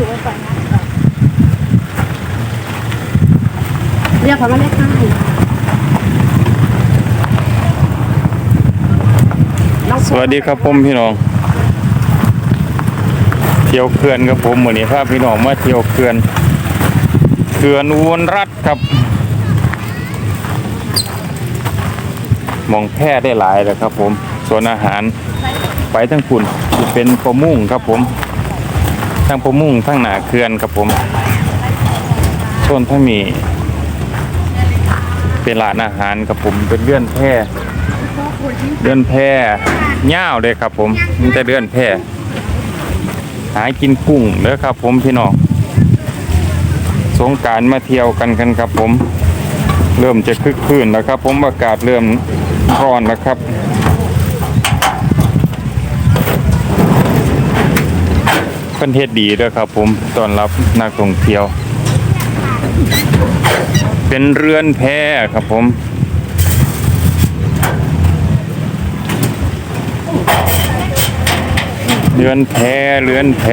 ถือว้ก่อนนะเรียกเขามาเลยค่ะน้องสวัสดีครับผมพี่น้อง เที่ยวเขื่อนครับผมวันนี้พาพี่น้องมาเที่ยวเขื่อนเขื่อนอุบลรัฐครับมองแพร่ได้หลายเลยครับผมส่วนอาหารไปทั้งคุณเป็นประมุ่งครับผม ทั้งประมุ่งทั้งหนาเขื่อนครับผมส่วนทั้งมี เป็นร้านอาหารครับผมเป็นเลื่อนแพร่เดือนแพร่เง่าวเลยครับผมมันจะเดือนแพร่หากินกุ้งเด้อครับ ผมพี่น้องสงการมาเที่ยวกันกันครับผม เริ่มจะคึกคืนแล้วครับ ผมอากาศเริ่มร้อนแล้วครับ ประเทศดีด้วยครับ ผมต้อนรับนักท่องเที่ยว เป็นเรือนแพครับผมเรือนแพเรือนแพ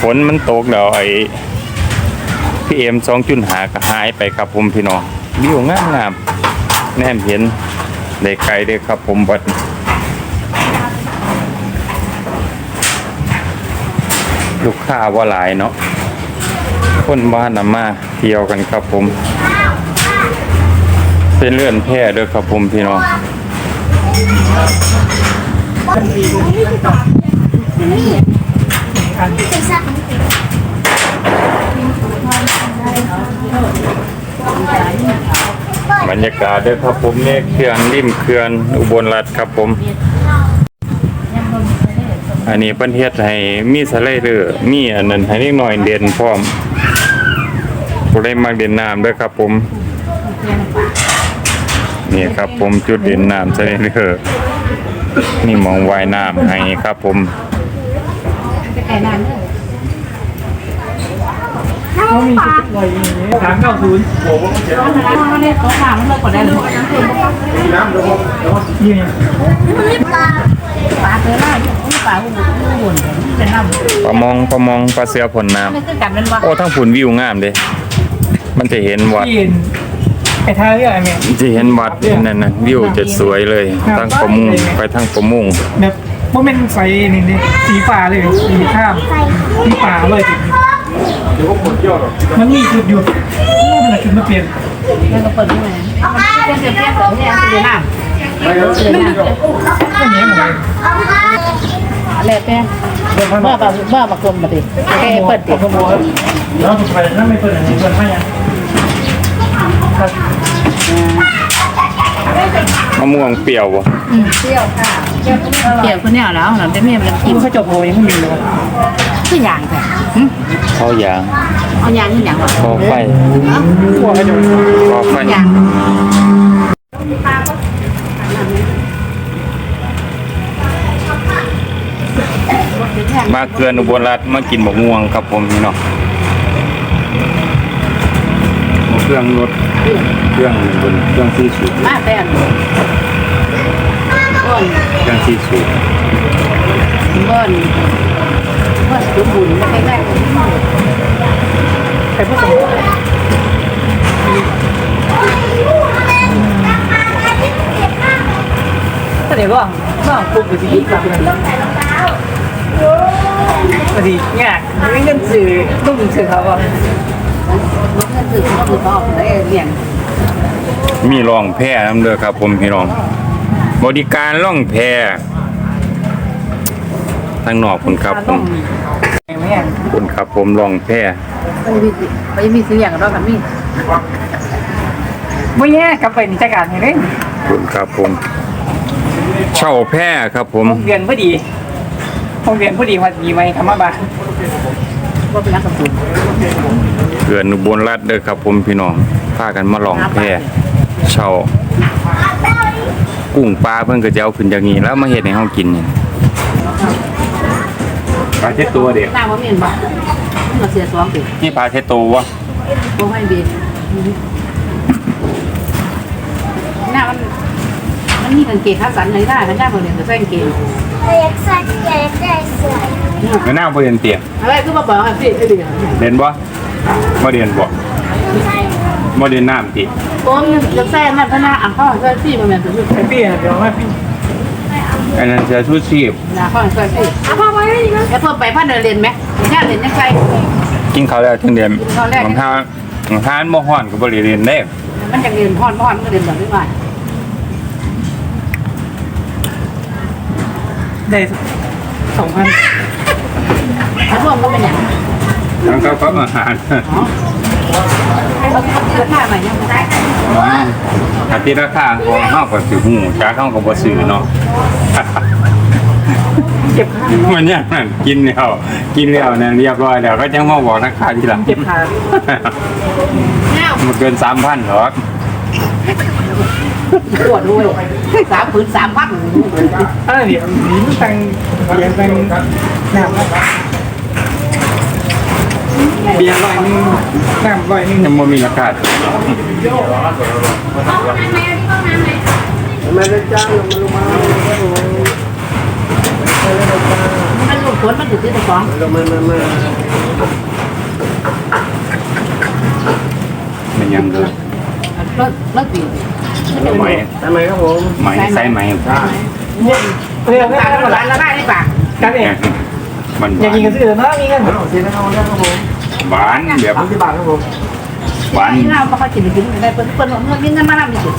ฝนมันตกแล้วไอ้พี่เอ็มสองจุนหากหายไปครับผมพี่น้องวิวงามงาม แนมเห็นได้ไกลเด้ครับผมบัดลูกค้าว่าหลายเนาะคนบ้านนำมาเที่ยวกันครับผม เป็นเลื่อนแพร่ด้วยครับผมพี่น้อง รยากาศด้วยครับผมเนี่ยเขื่อนริมเขื่อนอุบลรัฐครับผม อันนี้เพิ่นเฮ็ดให้มีสไลเดอร์มีอันนั้นให้นิดหน่อยเด่นพร้อมผู้ใดมักเด่นน้ำด้วยครับผมนี่ครับผมจุดเด่นน้ำสไลเดอร์นี่มองว่ายน้ำให้ครับผม เขามีจุดลยอย่าสามเก้าศูนย์โอ้โหเจ็ดนี่ไงปลาเกลือล่าอยู่ปลาหุ่นหุ่นเป็นน้ำปลามองปลามองปลาเสือผลน้ำโอ้ทั้งผุนวิวงามเด้มันจะเห็นวัดไอ้ท่าเรือไอ้เนี่ยจะเห็นวัดนั่นนะวิวจะสวยเลยทั้งประมงไปทั้งประมงแบบว่าเป็นไฟนี่นี่สีฟ้าเลยสีข้ามสีป่าเลย มันมีจุดอยู่มันจุดมาเปลี่ยนแล้วก็เปิดที่ไหนเป็นเสียเพี้ยนของเนี่ยคือน้ำก็เนี้ยเหมือนกันแล้วแต่เมื่อปลาเมื่อมากลมมาดิแกเปิดติดขโมยแล้วสุดท้ายนั่นไม่เปิดอันนี้เปิดไม่ยังครับมะม่วงเปรี้ยวบ่เปรี้ยวคือเนี่ยแล้วหลังจากนี้มันกิกินนข้าวจบโหยังไม่มีเลย คืออย่างแต่ข้าวยางเอาอย่างนี่อย่างคอไฟขั้วข้าวจบคอไฟอย่างมาเกลือนอุบลรัฐมากินมะม่วงครับผมพี่น้องเครื่องรถเครื่องบนเครื่องซีสูบมาแต่ก้อนเครื่องซีสูบก้อน ก้อนสมบูรณ์ไม่ได้ไอ้ผมถ้าเดี๋ยวร่องร่องปุ๊บก็จะยิ่งกลับกันพอดีเนี่ยไม่เงินสื่อต้องสื่อเขาอะก็คือก็คือพ่อได้เลี้ยงมีรองแพร่น้ำเด้อครับ ผมพี่น้อง บริการร่องแพร่ ทางนอกคุณครับผมไม่ยังคุณครับผมร่องแพร่ไปมีไปมีซื้ออย่างเรากันมีไม่แย่กลับไปนี่จัดการให้เลยคุณครับผม เช่าแพร่ครับผมห้องเรียนพอดีห้องเรียนพอดีพอดีไหมธรรมบาลว่าเป็นนักกระสุนเขื่อนอุบลรัฐเด้อครับผมพี่น้องพากันมาลองแพร่เช่ากุ้งปลาเพิ่นก็จะเอาขึ้นจากนี้แล้วมาเฮ็ดให้เฮากินนี่ป ลาเช็ดตัวเด็กหน้าว่ามีนบ่มาเสียสองปีนี่ปลาเช็ดตัววะโอ้ให้บีหน้ามันมันมีกางเกงขาสั้นเลยได้มันได้บ่เรียนก็ใส่กางเกงอยากใส่อยากได้เสื้อไม่น่าบ่เรียนเตียอะไรคือบ่บอกให้พี่ไอ้เดียวเรียนบ่บ่เรียนบ่บ่เรียนน้ำติโอ้มจะใส่นั่นพะนาอะเขาใส่พี่บ่แม่นตัวนี้ไอ้พี่เดี๋ยวให้พี่อันนั้นเสื้อชูชีพนะเขาใส่พี่อะพ่อไปนี่นะ แล้วพิ่นไปพันเดินเรียนไหมแค่เรียนยังไง กินข้าวแล้วถึงเรียนกินข้าวแล้วบางทางบางทานบ่ฮ้อนก็บ่ได้เรียนได้มันจะเรียนพรพรมันก็เรียนแบบนี้ว่าได้สองพันถ้ารวมก็เป็นอย่างทั้งกับกับอาหารให้เราราคาใหม่ยังไม่ได้ถ้าติดราคาของเฮาก็สิฮู้จักเฮาก็บ่ซื้อเนาะ เจ็บมันอย่างนั้นกินแล้วกินแล้วเนี่ยเรียบร้อยแล้วก็จังมาบอกราคาทีหลังเจ็บขาเนี่ยมันเกิน3,000หรอกปวดด้วยสามผืนสามพันอะไรเนี่ยนี่มันตังเบียร์ตังน้ำเบียร์ร้อยหนึงน้ำร้อยหนึงยังบ่มีราคามั นหลุดผลมันอยู่ที่ตะกองมันยังเกินเลิกเลิกตีไหมทำไมครับผมไหมใส่ไหมเรียกตาได้มร้านละได้ได้ปากกันเองมันหอยากวานกินกันซื้อเนาะมีเงินซื้อแล้วเอาแล้วครับผมหวานแบบสามสิบบาทครับผมหวานที่เราเขากินกินได้เปิ้ลเปิ้ลเงินมีเงินมาแล้วมีสิ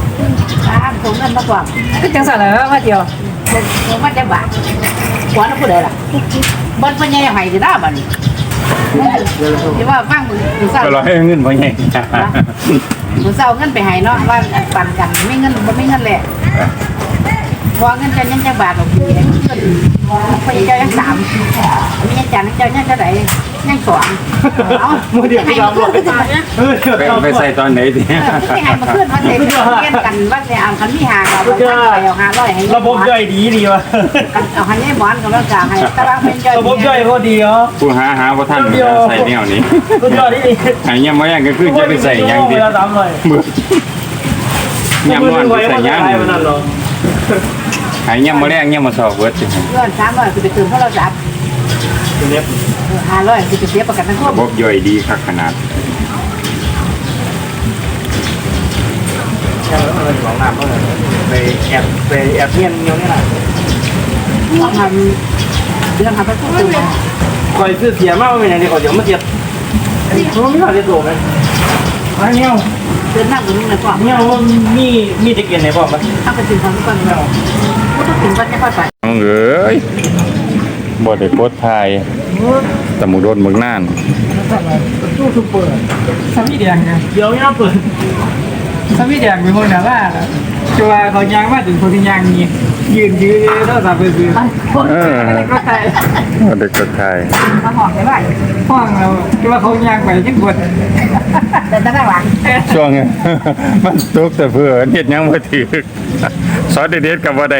ตามผมเงินมาก่อนก็จังสั่นแล้วว่าเดียวผมว่าจะบาท หัวนั่นผู้ใดล่ะบนปัญญาใหม่สิได้บัดนี้ที่ว่าฟังมือมือเศร้าก็รอให้เงินพ่อใหญ่มือเศร้าเงินไปให้เนาะว่าปันกันไม่เงินบ่ไม่เงินแหละพอเงินจะยังจะบาทออกทีเงินพยายังสามมียังจันเจ้ายังจะไหน ยังสองเอ้ามือเดียวให้ที่เรามาบขึ้อนกไปเออไปไปใส่ตอนไหนดิไม่ให้มาขึ้นมาเซ็นเรียนกันว่าจะเอาคันมีหาเราไปเอาหาร้อยให้ระบบย่อยดีดีวะเอาคันนี้หมอนกับเราจ่าให้ตารางเป็นย่อยระบบย่อยก็ดีเหรอผู้หาหาว่าท่านใส่แนวนี้สุดยอดที่ดีหายยังไม่ยังก็คือจะไปใส่ยังดีเวลาสามเลยเบื่อยำนอนไปใส่ยังมันนั่นหรอหายยังมาแรงยังมาสอบเวิร์ดสิเพื่อนสามร้อยคือไปตื่นเพราะเราจับเล็บ ห้าร้อยคือไปเสียประกันทั้งครอบระบบย่อยดีคักขนาดแค่แล้วมันสองน้ำก็เลยไปแอบไปแอบเงียบเงี้ยนี่แหละทำเรื่องทำไปพูดตื่นคอยซื้อเสียมากเป็นอย่างนี้ก่อนเดี๋ยวมันเจ็บมันไม่ค่อยได้ตัวไหมอันเนี้ยตื่นนั่งอยู่นี่เลยก่อนเนี่ยมันมีมีตะเกียงไหนบอกปะถ้าไปตื่นก่อนก่อนเราพูดถึงก็จะค่อยไปน้องเอ้ยบ่ได้โพสต์ไทย ตะหมูโดนเมืองน่านตู้ซุกเปิดสามีแดงไงเดี๋ยวเนี่ยเปิดสามีแดงเป็นคนแบบว่า จะว่าเขายางมาถึงคนที่ยางนี่ยืนยืนโทรศัพท์ไปซื้อเออ ก็ใช่บ่ได้กดไทยมาหอมได้ไหมห้องเราคิดว่าเขายางไปที่กดแต่ตั้งแต่หลังช่วงมันตกแต่เพื่อเฮ็ดหยังบ่ถือซอสเด็ดๆก็บ่ได้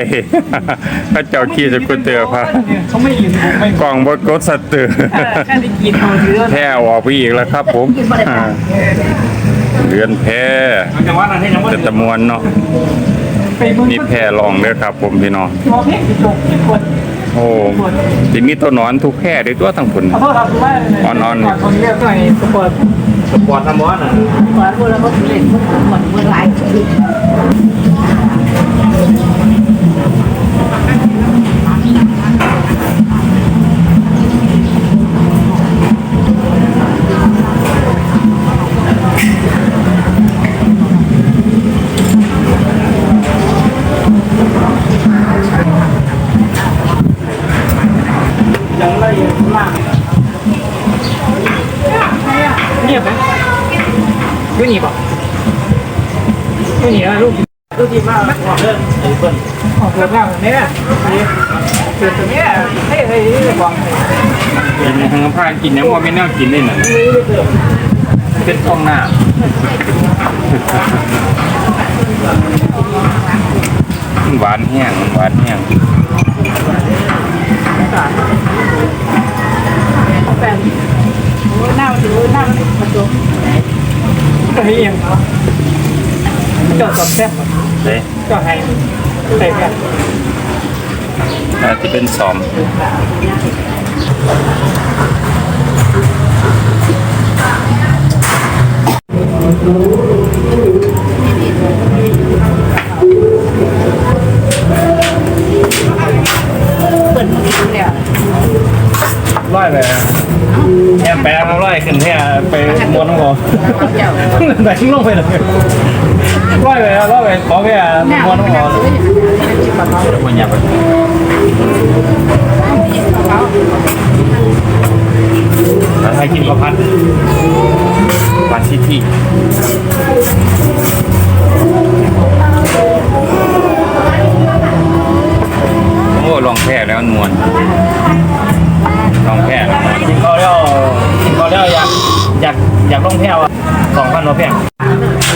เขาเจ้าขี้จะกดเตือพาเขาไม่ยืนผมไม่กล่องบกดสตือแค่ได้กินเขาถือแพ้ออกไปอีกแล้วครับ ผมอ่าเรือนแพ้จังหวะนั้นให้ยังว่าจะตะมวนเนาะไปมึง นี่แพ้ลองเด้อครับ ผมพี่น้องมองเห็นจบที่กดโอ้สิมีตัวหนอนทุกแพ้ด้วยตัวทั้งผลขอโทษครับว่าคนเรียกหน่อยสปอร์ตสปอร์ตน้ำมันอะก่อนพูดแล้วก็เล่นพูดหมดเมื่อไร นะลูดีมากออกเดินไอ้เปิ้ลออกเดินมากเนี่ยเกิดตรงนี้เฮ้ยเฮ้ยฟังกินทางพานกินเนี่ยว่าไม่น่ากินได้นั่นเป็นต้มหน้าหวานแห้งหวานแห้งแฟนโอ้หน้ามันดูหน้ามันมันดูก็ให้เองเจาะกับแซ่บ เลยก็ให้ใส่กันอาจจะเป็นซอมเร้อยไปแอบแปะมาร้อยขึ้นแค่ไปม้วนน้องหัวเจ้าไหนลงไปเลยร้อยไปร้อยไปขอแค่แม่ม้วนน้องหัวคนอยากไปให้กินข้าวผัดผัดซิตี้โอ้ลองแพ้แล้วมันมวนล องแพ้แล้วมันกินข้าวแล้วกินข้าวแล้วอยากอยากอยากลงแพร่อะสองพันมาแพร่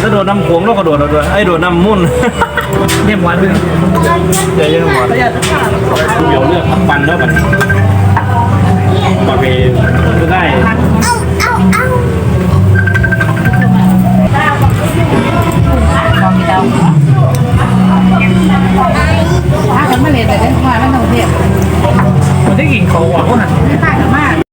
ถ้าโดดน้ำโขงแล้วก็โดดเอาด้วยไอ้โดดน้ำมุ่นเนี่ยหวานเลยเดี๋ยวยังหวานเดี๋ยวเลือกปันแล้วมันมาไปก็ได้ลองมีดาวถ้ากันมาเล่นเลยได้ว่ามันต้องเทียบมัน ได้กินของหวานคนนั้นไม่ต่าก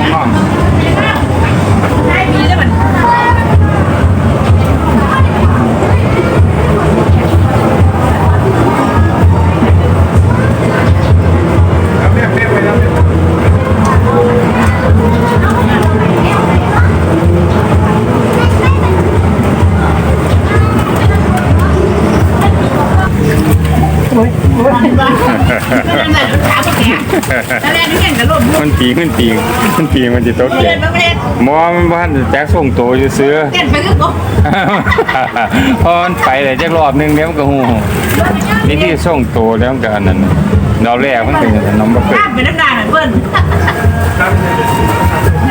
ม องนองเด้อมองนองแล้วแรกนี่เห็นกันลมมันปีขึ้นปีขึ้นปีมันจะโตเกียเล่นประเภทมอมันบ้านแจ็คส่งตัวอยู่ซื้อเต้นไปก็ก็พอมันไปเลยจักรอบหนึงเดี๋ยวมันก็หูนี่ที่ส่งตัวแล้วมันก็อันนั้นเราแรกมันเป็นน้องบ่เคยข้ามไปนักดานเพื่อน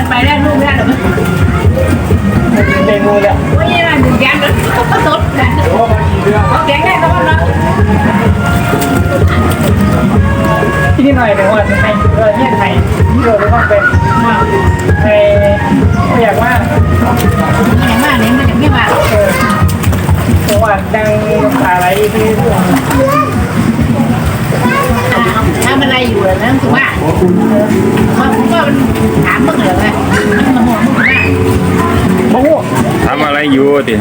ไปได้ลูกได้หรอเต็มมือเลยว่ายังไงถึงแกนเลยก็สดแกนโอ้มากี่เดือนเอาแกงได้ก็ว่าเนาะหน่อยแต่ว่าในเออเนี่ไทยที่เราต้องเป็นว่าในอยากว่าแม่มาเนี่ยมันจะไม่มาจังหวัดดังอะไรที่ทำอะไรอยู่แล้วนั่นคือว่าผมว่าถามมึงเหรอไงมันมาห่วมึงมากโอ้โหทำ อยู่ติ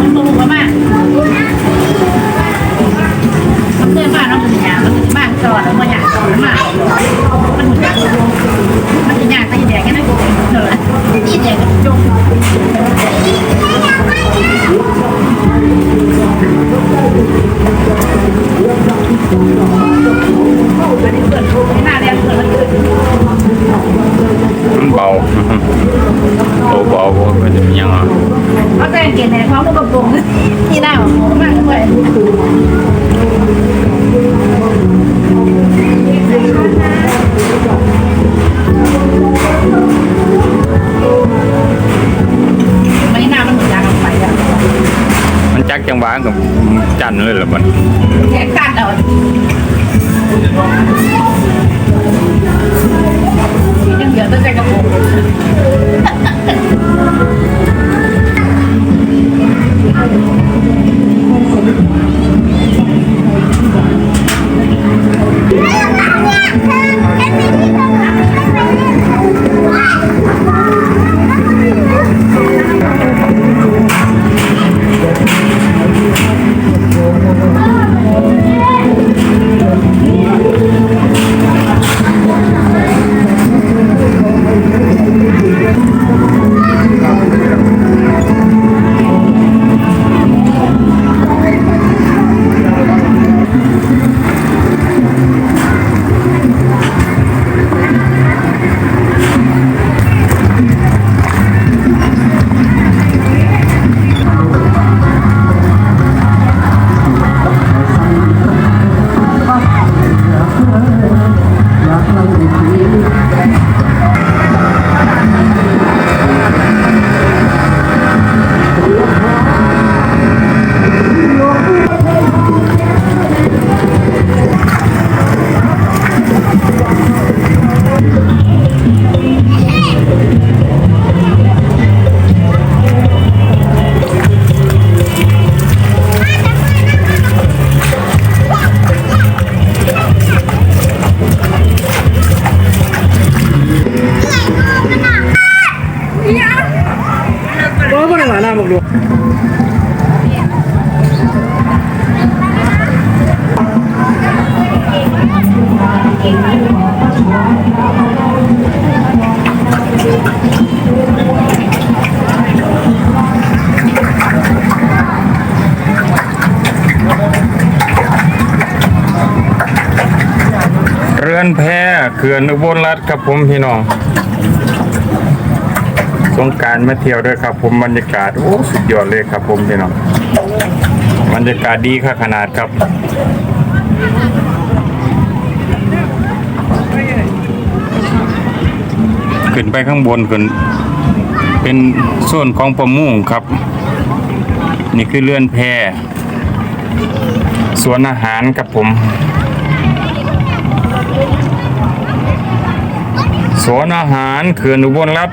มันมาห่วงมากมันเพื่อนบ้านน้องมันยามันบ้านจอดแล้วมันอยากจอดมากมันเหมือนมันจะยากตีแดงแค่นั้นเท่าไหร่ตีแดงจงหน้าแดงเกิดมันเกิด มันเบา โตเบาบ่ก็จะมีหยังอะ เขาแต่งเกณฑ์ในความมุ่งตรงที่หน้าของมากเลยไม่ อนแพเขื่อนอุบลรัฐครับผมพี่น้องสงการมาเที่ยวด้วยครับ ผมบรรยากาศโอ้สุดยอดเลยครับผมพี่น้องบรรยากาศดีค่ะขนาดครับขึ้นไปข้างบนขึ้นเป็นโซนของประมุ่งครับ นี่คือเรือนแพสวนอาหารครับผม สวนอาหารเขื่อนอุบลรัฐ